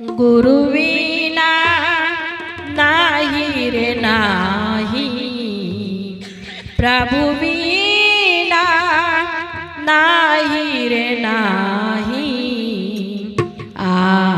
गुरुविना नाही रे नाही. प्रभुविना नाही रे नाही. आ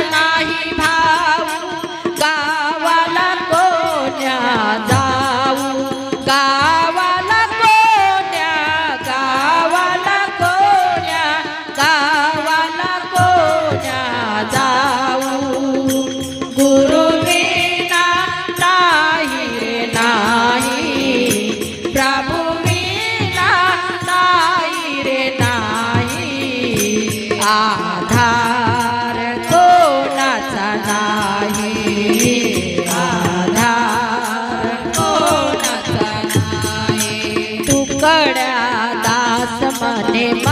ध्यानी.